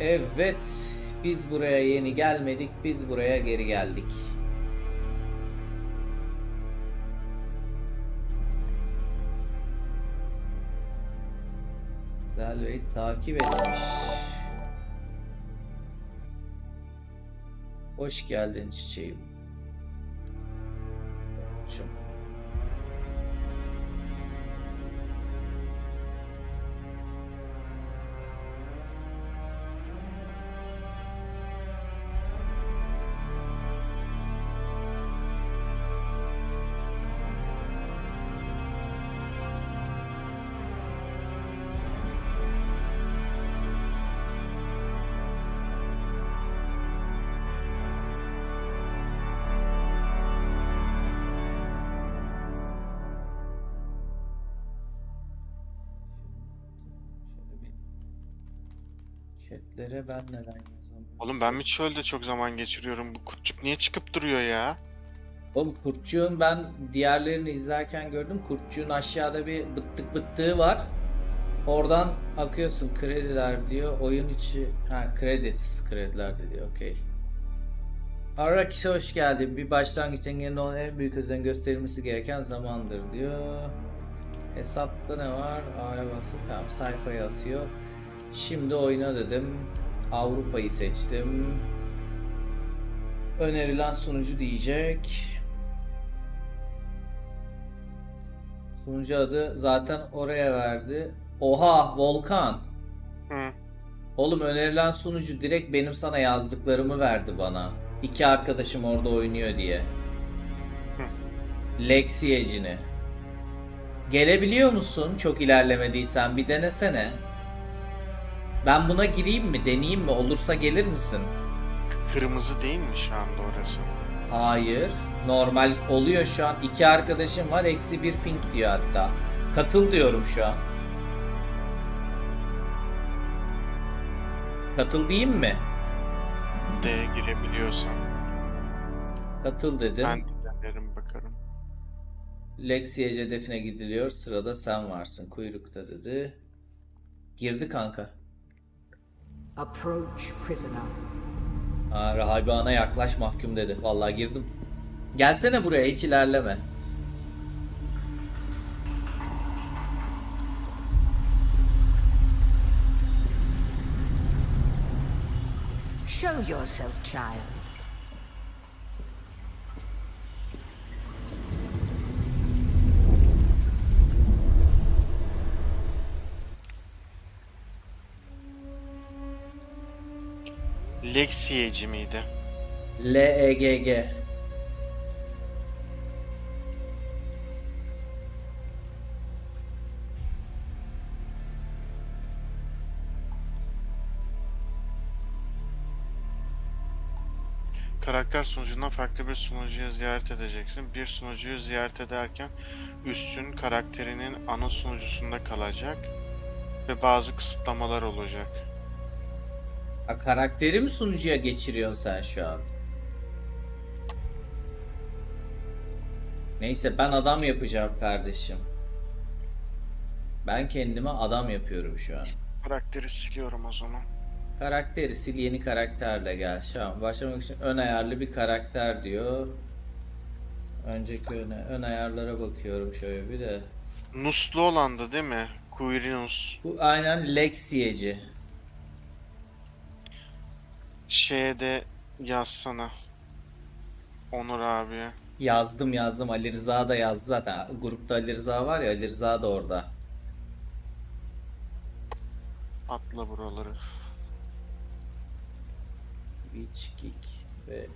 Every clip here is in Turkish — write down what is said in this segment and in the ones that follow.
Evet, biz buraya yeni gelmedik, biz buraya geri geldik. Zelve'yi takip etmiş. Hoş geldin çiçeğim. Chatlere ben neden yazamıyorum? Oğlum ben mi çölde çok zaman geçiriyorum? Bu kurtçuk niye çıkıp duruyor ya? Oğlum Kurtçuğun ben diğerlerini izlerken gördüm. Kurtçuğun aşağıda bir bıttık bıttığı var. Oradan akıyorsun krediler diyor. Oyun içi ha credits krediler de diyor. Okey. Arrakis'e hoş geldin. Bir başlangıç engelinin olan en büyük özen gösterilmesi gereken zamandır diyor. Hesapta ne var? A'ya basıp tamam sayfaya atıyor. Şimdi oyna dedim. Avrupa'yı seçtim. Önerilen sunucu diyecek. Sunucu adı zaten oraya verdi. Oha Volkan. Hı. Oğlum önerilen sunucu direkt benim sana yazdıklarımı verdi bana. İki arkadaşım orada oynuyor diye. Hı. Lexiyecini. Gelebiliyor musun çok ilerlemediysen bir denesene. Ben buna gireyim mi deneyeyim mi olursa gelir misin? Kırmızı değil mi şu anda orası? Hayır. Normal oluyor şu an. İki arkadaşım var. Eksi bir ping diyor hatta. Katıl diyorum şu an. Katıl diyeyim mi? D'ye girebiliyorsan. Katıl dedim. Ben de denerim bakarım. Lexiye hedefine gidiliyor. Sırada sen varsın. Kuyrukta dedi. Girdi kanka. Approach prisoner. Aa, rahibe ana yaklaş mahkum dedi. Vallahi girdim. Gelsene buraya hiç ilerleme. Show yourself, child. Lexiyeci miydi? L-E-G-G. Karakter sunucundan farklı bir sunucuyu ziyaret edeceksin. Bir sunucuyu ziyaret ederken üstün karakterinin ana sunucusunda kalacak ve bazı kısıtlamalar olacak. Ha, karakteri mi sunucuya geçiriyorsun sen şu an? Neyse ben adam yapacağım kardeşim. Ben kendime adam yapıyorum şu an. Karakteri siliyorum o zaman. Karakteri sil yeni karakterle gel. Şu an başlamak için ön ayarlı bir karakter diyor. Önceki öne, ön ayarlara bakıyorum şöyle bir de. Nuslu olandı değil mi? Quirinus. Bu aynen Lexiyeci. Şeye de yazsana. Onur abiye. Yazdım yazdım Ali Rıza da yazdı zaten. Grupta Ali Rıza var ya Ali Rıza da orada. Atla buraları. Twitch, Geek ve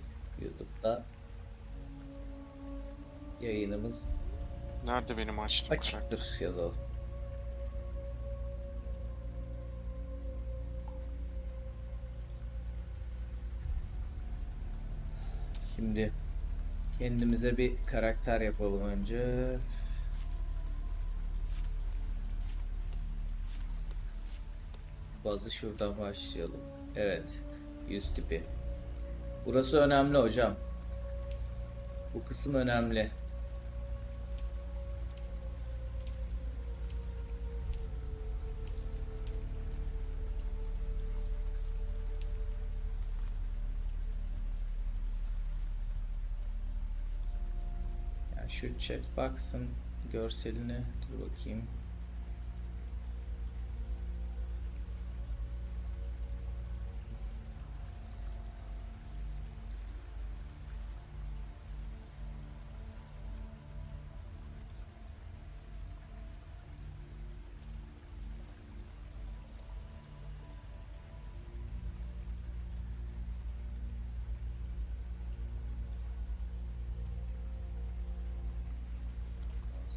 YouTube'da yayınımız Nerede benim karakter? açıktır yazalım. Şimdi kendimize bir karakter yapalım önce. Bazı şuradan başlayalım. Evet. Yüz tipi. Burası önemli hocam. Bu kısım önemli. Şu chat box'ın görselini dur bakayım.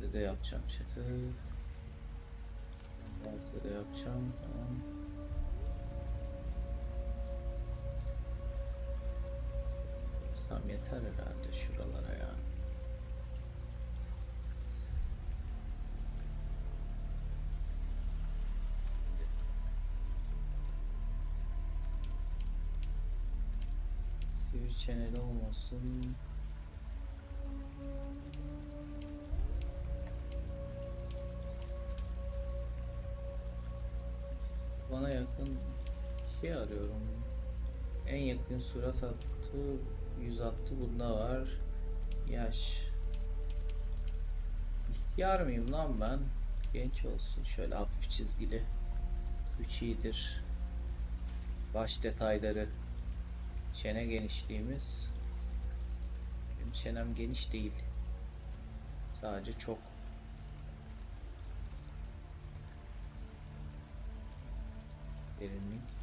Size de yapacağım chat'i. Size de yapacağım. Tamam. Tamam yeter herhalde şuralara ya. Bir channel olmasın. Şey arıyorum. En yakın surat attı, yüz attı bunda var. Yaş. İhtiyar mıyım lan ben? Genç olsun. Şöyle hafif çizgili. 3 iyidir. Baş detayları. Çene genişliğimiz. Benim çenem geniş değil. Sadece çok. Derinlik.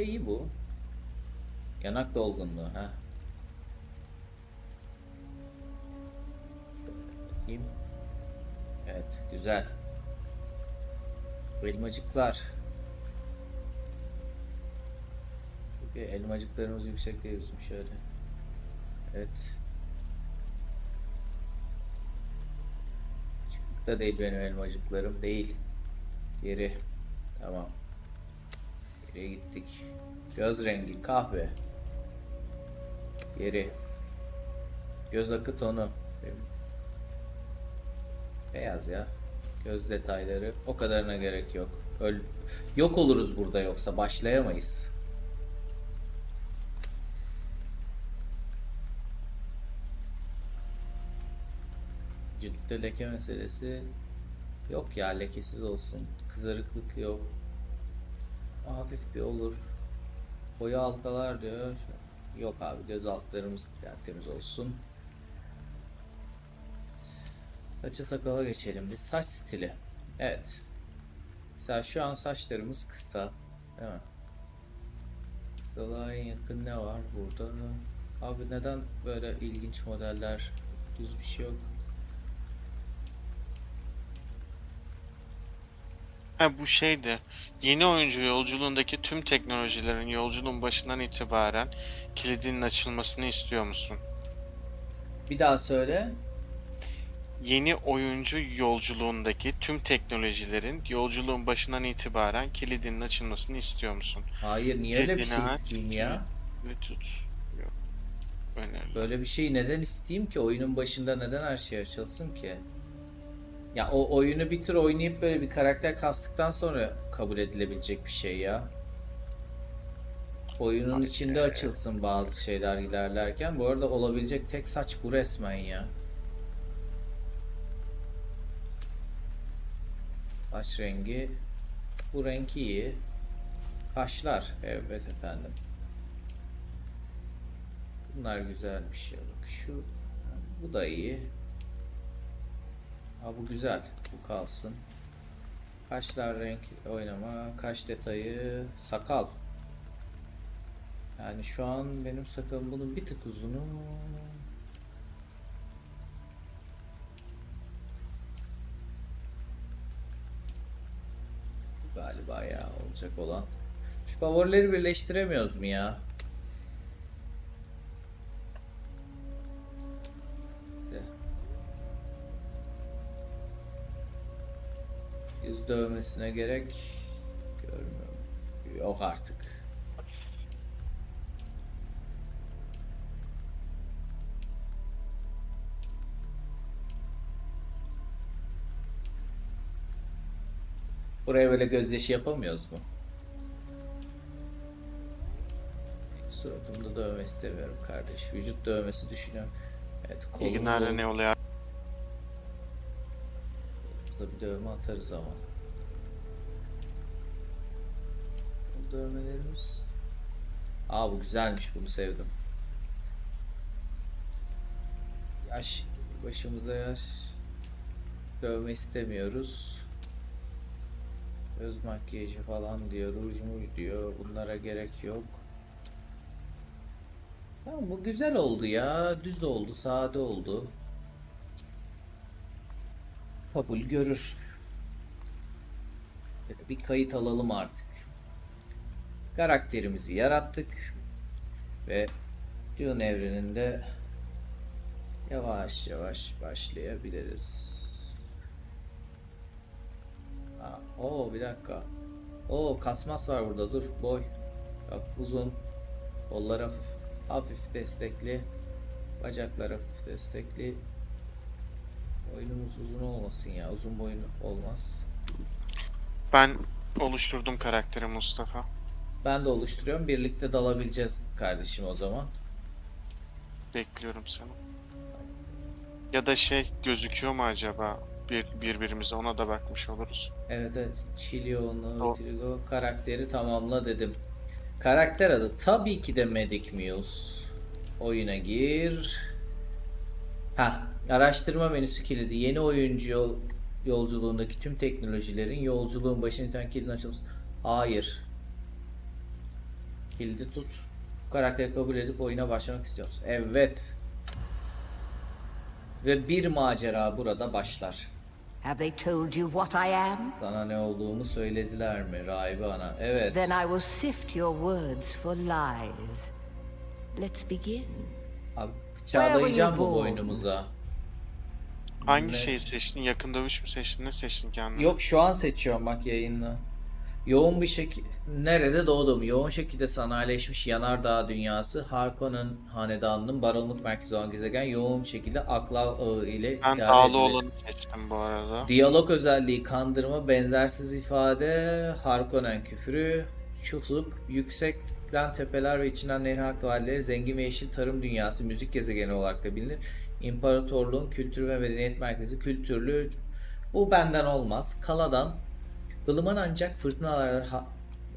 Öyle iyi bu. Yanak dolgunluğu ha. Bakayım. Evet, güzel. Elmacıklar. Çünkü elmacıklarımız yüksekte bizim şöyle. Evet. Çıkık da değil benim elmacıklarım. Değil. Geri. Tamam. Geriye gittik. Göz rengi kahve. Geri. Göz akı tonu. Beyaz ya. Göz detayları. O kadarına gerek yok. Öl yok oluruz burada yoksa başlayamayız. Ciltte leke meselesi yok ya lekesiz olsun. Kızarıklık yok. Hafif bir olur. Boya halkalar diyor. Yok abi göz altlarımız tertemiz olsun. Saça sakala geçelim biz. Saç stili. Evet. Mesela şu an saçlarımız kısa. Değil mi? Kısalığa en yakın ne var burada? Abi neden böyle ilginç modeller? Düz bir şey yok. Ha bu şeydi. Yeni oyuncu yolculuğundaki tüm teknolojilerin yolculuğun başından itibaren kilidinin açılmasını istiyor musun? Bir daha söyle. Yeni oyuncu yolculuğundaki tüm teknolojilerin yolculuğun başından itibaren kilidinin açılmasını istiyor musun? Hayır niye öyle bir şey aç, isteyeyim ya? kilidini tut. Yok. Önemli. Böyle bir şeyi neden isteyeyim ki? Oyunun başında neden her şey açılsın ki? Ya o oyunu bir tür oynayıp böyle bir karakter kastıktan sonra kabul edilebilecek bir şey ya. Oyunun içinde açılsın bazı şeyler ilerlerken. Bu arada olabilecek tek saç bu resmen ya. Saç rengi. Bu renk iyi. Kaşlar. Evet efendim. Bunlar güzelmiş ya bak şu bu da iyi. Ha bu güzel. Bu kalsın. Kaşlar renk oynama, kaş detayı, sakal. Yani şu an benim sakalım bunun bir tık uzunu. Galiba ya olacak olan. Şu favorileri birleştiremiyoruz mu ya? Dövmesine gerek görmüyorum. Yok artık. Buraya böyle gözyaşı yapamıyoruz mu? Suratımda dövme istemiyorum kardeş. Vücut dövmesi düşünüyorum. Evet İyi kolum günler ne oluyor? Bir dövme atarız ama. Dövmelerimiz... Aa bu güzelmiş bunu sevdim. Yaş başımıza yaş dövme istemiyoruz. Göz makyajı falan diyor, ruj muj diyor. Bunlara gerek yok. Tamam bu güzel oldu ya. Düz oldu, sade oldu. Kabul görür. Bir kayıt alalım artık. Karakterimizi yarattık. Ve Dune evreninde yavaş yavaş başlayabiliriz. Ha, oo bir dakika. Oo kasmas var burada dur boy. Bak uzun. Kollar hafif, hafif destekli. Bacaklar hafif destekli. Boynumuz uzun olmasın ya. Uzun boyun olmaz. Ben oluşturdum karakteri Mustafa. Ben de oluşturuyorum. Birlikte dalabileceğiz kardeşim o zaman. Bekliyorum seni. Ya da şey gözüküyor mu acaba bir birbirimize ona da bakmış oluruz. Evet evet. Chilio'nu, Trigo karakteri tamamla dedim. Karakter adı tabii ki de Medic Muse. Oyuna gir. Ha, araştırma menüsü kilidi. Yeni oyuncu yol, yolculuğundaki tüm teknolojilerin yolculuğun başını iten kilidin açılması. Hayır. Kilidi tut. Bu karakteri kabul edip oyuna başlamak istiyoruz. Evet. Ve bir macera burada başlar. Have they told you what I am? Sana ne olduğumu söylediler mi Rahibe Ana? Evet. Then I will sift your words for lies. Let's begin. Abi bıçaklayacağım bu boynumuza. Hangi Ne? şeyi seçtin? Yakın dövüş mü seçtin? Ne seçtin kendine? Yok şu an seçiyorum bak yayını. Yoğun bir şekilde nerede doğdum? Yoğun şekilde sanayileşmiş yanardağ dünyası Harkonnen hanedanının barınma merkezi olan gezegen yoğun şekilde aklav ağı ile Ben dağlı olanı seçtim bu arada. Diyalog özelliği kandırma, benzersiz ifade, Harkonnen küfürü, çukluk, yüksekten tepeler ve içinden nehir vadileri, zengin ve yeşil tarım dünyası, müzik gezegeni olarak da bilinir. İmparatorluğun kültür ve medeniyet merkezi, kültürlü. Bu benden olmaz. Kaladan, ılıman ancak fırtınalar, ha-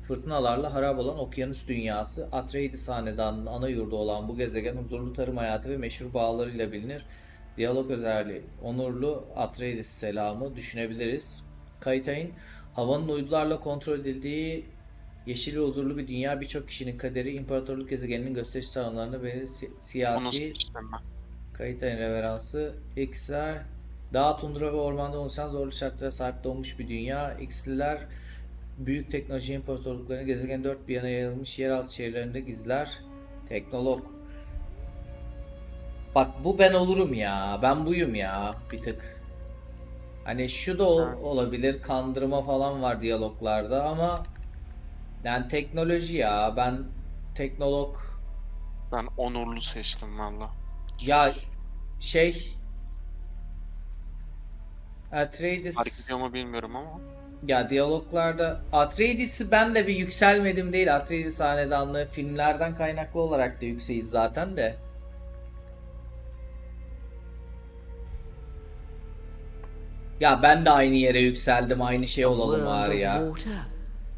fırtınalarla harap olan okyanus dünyası, Atreides hanedanının ana yurdu olan bu gezegen huzurlu tarım hayatı ve meşhur bağlarıyla bilinir. Diyalog özelliği. Onurlu Atreides selamı düşünebiliriz. Kaytay'ın havanın uydularla kontrol edildiği yeşil ve huzurlu bir dünya birçok kişinin kaderi imparatorluk gezegeninin gösteriş salonlarında ve si- siyasi. Kayıtayın reveransı X'ler dağ, tundra ve ormanda oluşan zorlu şartlara sahip doğmuş bir dünya. X'liler büyük teknoloji imparatorluklarını gezegen dört bir yana yayılmış yeraltı şehirlerinde gizler. Teknolog. Bak bu ben olurum ya. Ben buyum ya bir tık. Hani şu da ol- olabilir. Kandırma falan var diyaloglarda ama yani teknoloji ya. Ben teknolog Ben onurlu seçtim valla. ya şey Atreides Fark ediyor mu bilmiyorum ama. ya diyaloglarda Atreides'i ben de bir yükselmedim değil. Atreides hanedanlığı filmlerden kaynaklı olarak da yükseğiz zaten de. Ya ben de aynı yere yükseldim aynı şey olalım var ya.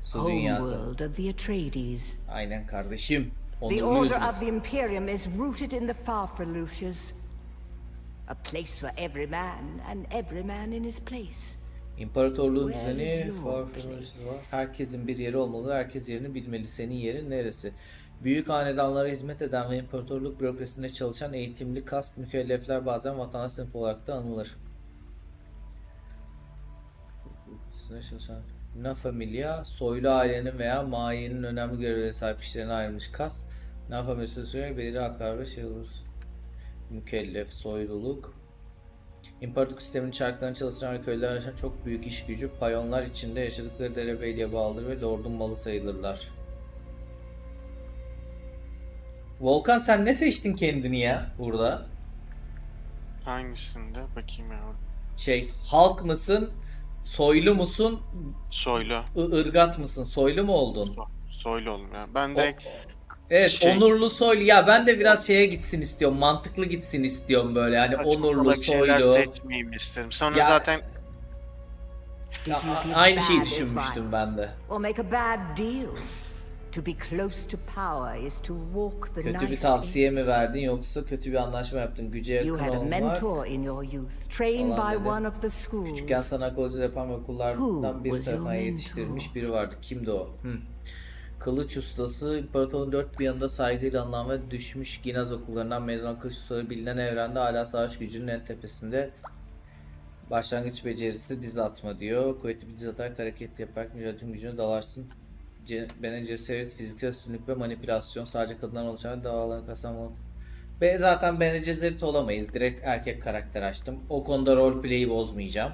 su dünyası. world of the Atreides. aynen kardeşim The onurluyuz order of biz A place for every man and every man in his place. İmparatorluğun düzeni var. Herkesin bir yeri olmalı. Herkes yerini bilmeli. Senin yerin neresi? Büyük hanedanlara hizmet eden ve imparatorluk bürokrasisinde çalışan eğitimli kast mükellefler bazen vatandaş sınıfı olarak da anılır. Na Familia, soylu ailenin veya mayenin önemli görevlere sahip kişilerine ayrılmış kast. Na Familia sürekli belirli haklar ve şey olur. Mükellef, soyluluk, İmparatorluk sisteminin çarklarını çalıştıran ve köylüler arasında çok büyük iş gücü, payonlar içinde yaşadıkları derebeyliğe bağlıdır ve lordun malı sayılırlar. Volkan sen ne seçtin kendini ya burada? Hangisinde? Bakayım ya. Şey, halk mısın? soylu musun, Soylu. ı- ırgat mısın? Soylu mu oldun? Soylu oğlum ya. Ben O- direkt Evet, Şey- onurlu soylu. Ya ben de biraz şeye gitsin istiyorum. Mantıklı gitsin istiyorum böyle. Hani saçma onurlu soylu. seçmeyeyim istedim. Sonra Ya- zaten Ya, aynı şeyi düşünmüştüm ben de. Kötü bir tavsiye mi verdin yoksa kötü bir anlaşma yaptın? Güce yakın olmak. Falan dedi. Küçükken sana akılcı yapan ve okullardan bir tarafından yetiştirilmiş biri vardı. Kimdi o? Hı. Kılıç ustası, imparatorun dört bir yanında saygıyla anılan ve düşmüş Ginaz okullarından mezun olan kılıç ustaları bilinen evrende hala savaş gücünün en tepesinde. Başlangıç becerisi diz atma diyor. Kuvvetli bir diz atarak hareket yaparak mücadele gücünü dalarsın. Ce bene cesaret, fiziksel üstünlük ve manipülasyon sadece kadınlar oluşan davaların kazanmalı. Ve zaten bene cesaret olamayız. Direkt erkek karakter açtım. O konuda roleplay'i bozmayacağım.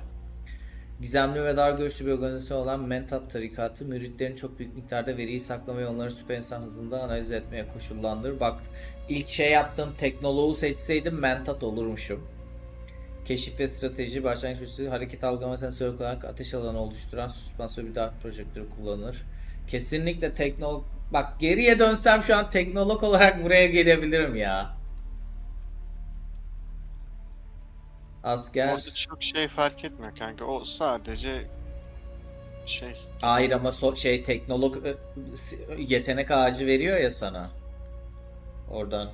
Gizemli ve dar görüşlü bir organizasyon olan Mentat tarikatı müritlerin çok büyük miktarda veriyi saklamaya onları süper insan hızında analiz etmeye koşullandırır. Bak ilk şey yaptığım teknoloğu seçseydim Mentat olurmuşum. Keşif ve strateji başlangıç üstü hareket algılama sensörü olarak ateş alanı oluşturan süspansör bir dark projektörü kullanılır. Kesinlikle teknolog... Bak geriye dönsem şu an teknolog olarak buraya gelebilirim ya. Asker... orada çok şey fark etmiyor kanka. O sadece şey Hayır ama so- şey teknolog s- yetenek ağacı veriyor ya sana. Oradan.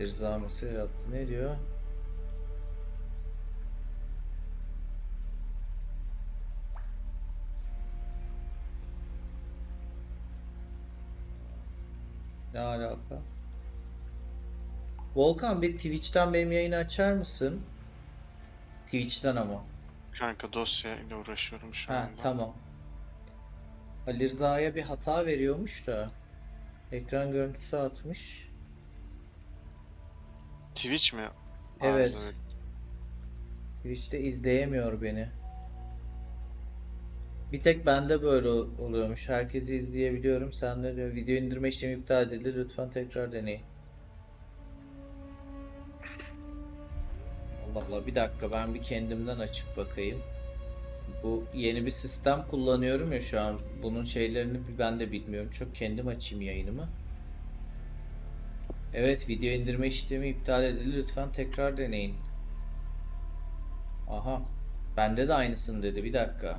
Rıza Mısır yaptı. Ne diyor? Ne alaka? Volkan bir Twitch'ten benim yayını açar mısın? Twitch'ten ama. kanka dosya ile uğraşıyorum şu Ha anda. tamam. Ali Rıza'ya bir hata veriyormuş da ekran görüntüsü atmış. Twitch mi? Evet. Twitch'te izleyemiyor beni. Bir tek bende böyle ol- oluyormuş. Herkesi izleyebiliyorum. Sen de diyor video indirme işlemi iptal edildi. Lütfen tekrar deneyin. Allah Allah bir dakika ben bir kendimden açıp bakayım. Bu yeni bir sistem kullanıyorum ya şu an. Bunun şeylerini ben de bilmiyorum. Çok kendim açayım yayınımı. Evet video indirme işlemi iptal edildi. Lütfen tekrar deneyin. Aha. Bende de aynısını dedi. Bir dakika.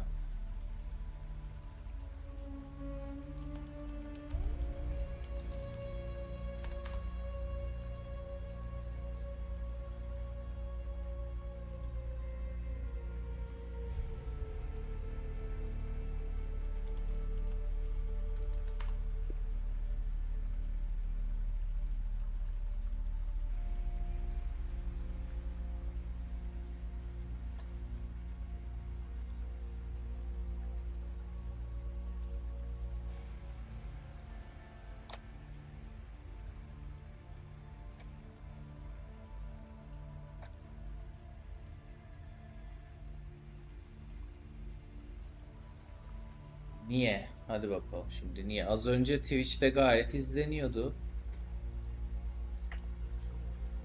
Niye? Hadi bakalım şimdi niye? Az önce Twitch'te gayet izleniyordu.